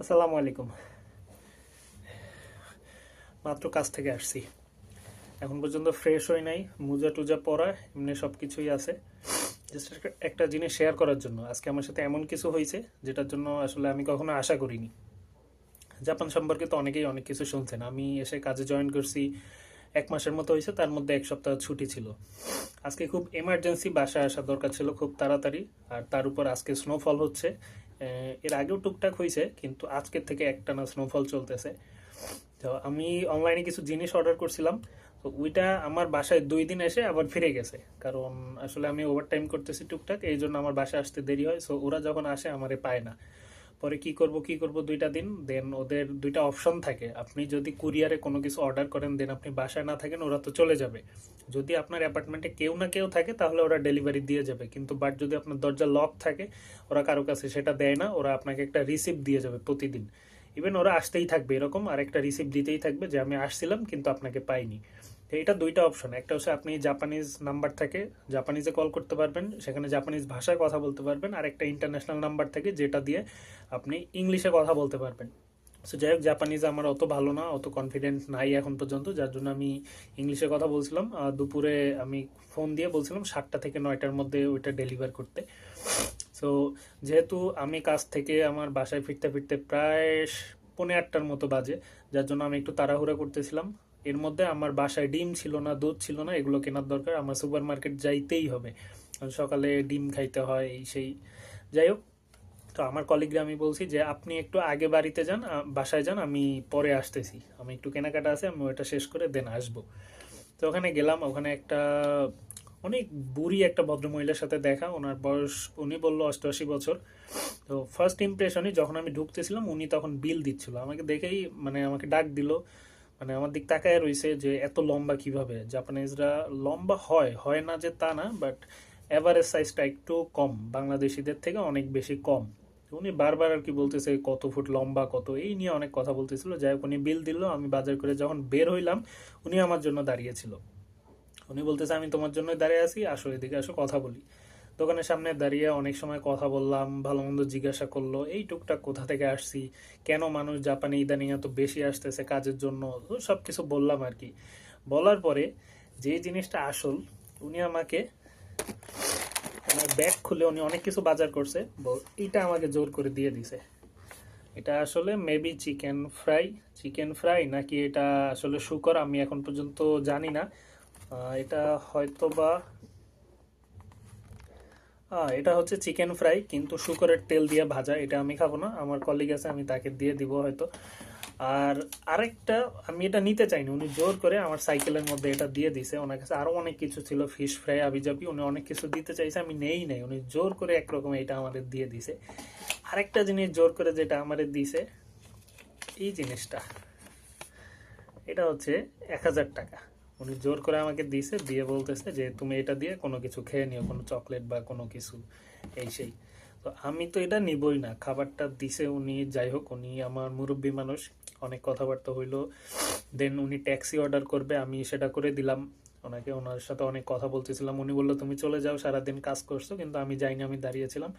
আসসালামু আলাইকুম। মাত্র কাজ থেকে আসছি। এখন পর্যন্ত ফ্রেশ হই নাই, মোজা টুজা পরা, এমনি সব কিছুই আছে। জাস্ট একটা জিনিস শেয়ার করার জন্য। আজকে আমার সাথে এমন কিছু হয়েছে, যেটার জন্য আসলে আমি কখনো আশা করিনি। জাপান সম্পর্কে তো অনেকেই অনেক কিছু শুনছেন। আমি এসে কাজে জয়েন করছি, এক মাসের মতো হয়েছে, তার মধ্যে এক সপ্তাহ ছুটি ছিল। আজকে খুব এমার্জেন্সি বাসায় আসা দরকার ছিল, খুব তাড়াতাড়ি। আর তার উপর আজকে স্নোফল হচ্ছে। এর আগেও টুকটাক হয়েছে কিন্তু আজকের থেকে একটানা স্নোফল চলতেছে। তো আমি অনলাইনে কিছু জিনিস অর্ডার করছিলাম, তো ওইটা আমার বাসায় দুই দিন এসে আবার ফিরে গেছে। কারণ আসলে আমি ওভারটাইম করতেছি টুকটাক এই জন্য আমার বাসায় আসতে দেরি হয় সো ওরা যখন আসে আমারে পায় না। পরে কি করব কি করব দুইটা দিন দেন ওদের দুইটা অপশন থাকে। আপনি যদি কুরিয়ারে কোনো কিছু অর্ডার করেন দেন আপনি বাসায় না থাকেন, ওরা তো চলে যাবে। যদি আপনার অ্যাপার্টমেন্টে কেউ না কেউ থাকে, তাহলে ওরা ডেলিভারি দিয়ে যাবে। কিন্তু বাট যদি আপনার দরজা লক থাকে, ওরা কারও কাছে সেটা দেয় না, ওরা আপনাকে একটা রিসিপ্ট দিয়ে যাবে প্রতিদিন। ইভেন ওরা আসতেই থাকবে, এরকম আর একটা রিসিপ্ট দিতেই থাকবে যে, আমি আসছিলাম, কিন্তু আপনাকে পাইনি। এটা দুইটা অপশন একটা হচ্ছে আপনি জাপানিজ নাম্বার থেকে জাপানিজে কল করতে পারবেন, সেখানে জাপানিজ ভাষায় কথা বলতে পারবেন, আর একটা ইন্টারন্যাশনাল নাম্বার থেকে যেটা দিয়ে আপনি ইংলিশে কথা বলতে পারবেন। সো যাই হোক জাপানিজ আমার অত ভালো না, অত কনফিডেন্ট নাই এখন পর্যন্ত, যার জন্য আমি ইংলিশে কথা বলছিলাম। দুপুরে আমি ফোন দিয়ে বলছিলাম সাতটা থেকে নয়টার মধ্যে ওইটা ডেলিভার করতে। সো যেহেতু আমি কাজ থেকে আমার বাসায় ফিরতে ফিরতে প্রায় পৌনে আটটার মতো বাজে, যার জন্য আমি একটু তাড়াহুড়া করতেছিলাম। এর মধ্যে আমার বাসায় ডিম ছিল না, দুধ ছিল না, এগুলো কেনার দরকার। আমার সুপার মার্কেট যাইতেই হবে। সকালে ডিম খাইতে হয় এই সেই যাই হোক। তো আমার কলিগরা আমি বলছি যে, আপনি একটু আগে বাড়িতে যান বাসায় যান, আমি পরে আসতেছি। আমি একটু কেনাকাটা আছে, আমি ওটা শেষ করে দেন আসব। তো ওখানে গেলাম, ওখানে একটা অনেক বুড়ি একটা ভদ্রমহিলার সাথে দেখা। ওনার বয়স, উনি বলল অষ্টআশি বছর। তো ফার্স্ট ইমপ্রেশনই যখন আমি ঢুকতেছিলাম, উনি তখন বিল দিচ্ছিল। আমাকে দেখেই মানে আমাকে ডাক দিল মানে আমার দিক তাকায় রয়েছে যে এত লম্বা কীভাবে? জাপানিজরা লম্বা হয় হয় না যে তা না বাট এভারেজ সাইজটা একটু কম। বাংলাদেশিদের থেকে অনেক বেশি কম। উনি বারবার আর কি বলতেছে, কত ফুট লম্বা, কত? এই নিয়ে অনেক কথা বলতেছিল। যাই হোক, উনি বিল দিল, আমি বাজার করে যখন বের হইলাম, উনি আমার জন্য দাঁড়িয়েছিল উনি বলতেছে, আমি তোমার জন্য দাঁড়িয়ে আছি, আসো এদিকে আসো, কথা বলি। দোকানের সামনে দাঁড়িয়ে অনেক সময় কথা বললাম, ভালো মন্দ জিজ্ঞাসা করল, এই টুকটাক কোথা থেকে আসছি? কেন মানুষ জাপানে ইদানিং এত বেশি আসতেছে কাজের জন্য? সব কিছু বললাম আর কি। বলার পরে যে জিনিসটা আসল, উনি আমাকে ব্যাগ খুলে উনি অনেক কিছু বাজার করছে এইটা আমাকে জোর করে দিয়ে দিছে। এটা আসলে maybe chicken fry chicken fry নাকি এটা আসলে শুকর আমি এখন পর্যন্ত জানি না। এটা হয়তো বা এটা হচ্ছে চিকেন ফ্রাই কিন্তু শুকরের তেল দিয়ে ভাজা, এটা আমি খাব না। আমার কলিগ আছে, আমি তাকে দিয়ে দিব হয়তো। আর আরেকটা, আমি এটা নিতে চাইনি, উনি জোর করে আমার সাইকেলের মধ্যে এটা দিয়ে দিছে। ওনার কাছে আরও অনেক কিছু ছিল ফিশ ফ্রাই আবিজাবি, উনি অনেক কিছু দিতে চাইছে, আমি নেই নাই। উনি জোর করে একরকম এটা আমাদের দিয়ে দিছে। আরেকটা জিনিস জোর করে যেটা আমাদের দিছে, এই জিনিসটা, এটা হচ্ছে এক হাজার টাকা। উনি জোর করে আমাকে দিয়েছে, দিয়ে বলতেছে যে তুমি এটা দিয়ে কোনো কিছু খেয়ে নিও, কোনো চকলেট বা কোনো কিছু, এই সেই। তো আমি তো এটা নিবই না, খাবারটা দিছে উনি, যাই হোক, উনি আমার মুরব্বী মানুষ, অনেক কথাবার্তা হইল। দেন উনি ট্যাক্সি অর্ডার করবে, আমি সেটা করে দিলাম। ওনাকে, ওনার সাথে অনেক কথা বলতেছিলাম, উনি বলল, তুমি চলে যাও, সারাদিন কাজ করছ, কিন্তু আমি যাইনি, আমি দাঁড়িয়েছিলাম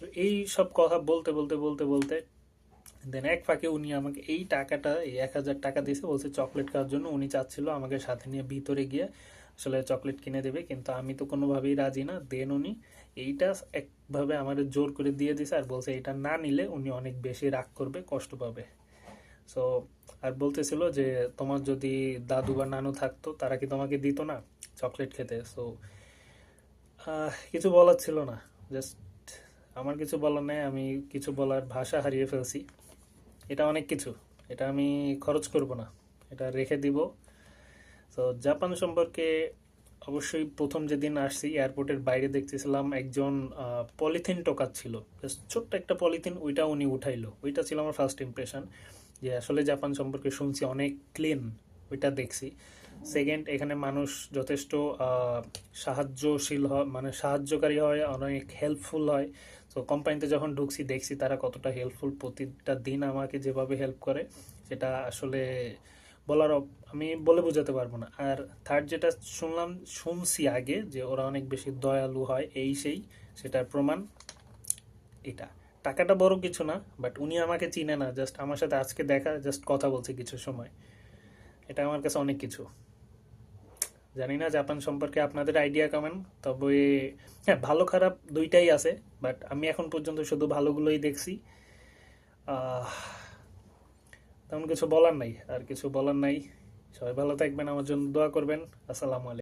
তো এই সব কথা বলতে বলতে বলতে বলতে দেন এক ফাঁকে উনি আমাকে এই টাকাটা, এই এক হাজার টাকা দিয়েছে, বলছে চকলেট খাওয়ার জন্য। উনি চাচ্ছিল আমাকে সাথে নিয়ে ভিতরে গিয়ে আসলে চকলেট কিনে দেবে, কিন্তু আমি তো কোনোভাবেই রাজি না। দেন উনি এইটা একভাবে আমাদের জোর করে দিয়ে দিছে আর বলছে এটা না নিলে উনি অনেক বেশি রাগ করবে, কষ্ট পাবে। সো আর বলতেছিল যে তোমার যদি দাদু বা নানু থাকতো, তারা কি তোমাকে দিত না চকলেট খেতে? সো কিছু বলার ছিল না। জাস্ট আমার কিছু বলার নেই, আমি কিছু বলার ভাষা হারিয়ে ফেলছি। এটা অনেক কিছু। এটা আমি খরচ করব না। এটা রেখে দিব। তো জাপান সম্পর্কে অবশ্যই প্রথম যেদিন আসছি এয়ারপোর্টের বাইরে দেখতেছিলাম একজন পলিথিন Just ছোট্ট একটা পলিথিন ওইটা উনি উঠাইলো। ওইটা ছিল আমার ফার্স্ট ইমপ্রেশন যে আসলে জাপান সম্পর্কে শুনছি, অনেক ক্লিন ওইটা দেখছি। সেকেন্ড এখানে মানুষ যথেষ্ট সাহায্যশীল হয় মানে সাহায্যকারী হয়, অনেক হেল্পফুল হয়। তো কোম্পানিতে যখন ঢুকছি, দেখছি তারা কতটা হেল্পফুল প্রতিটা দিন আমাকে যেভাবে হেল্প করে, সেটা আসলে বলার আমি বলে বোঝাতে পারব না। আর থার্ড যেটা শুনলাম, শুনছি আগে যে ওরা অনেক বেশি দয়ালু হয়, এই সেই, সেটার প্রমাণ এটা। টাকাটা বড় কিছু না বাট উনি আমাকে চিনে না জাস্ট আমার সাথে আজকে দেখা জাস্ট কথা বলছে কিছু সময়। এটা আমার কাছে অনেক কিছু। জানি না জাপান সম্পর্কে আপনাদের আইডিয়া কেমন তবে হ্যাঁ ভালো খারাপ দুইটাই আছে বাট আমি এখন পর্যন্ত শুধু ভালোগুলোই দেখছি। তেমন কিছু বলার নাই, আর কিছু বলার নাই। সবাই ভালো থাকবেন, আমার জন্য দোয়া করবেন। আসসালামু আলাইকুম।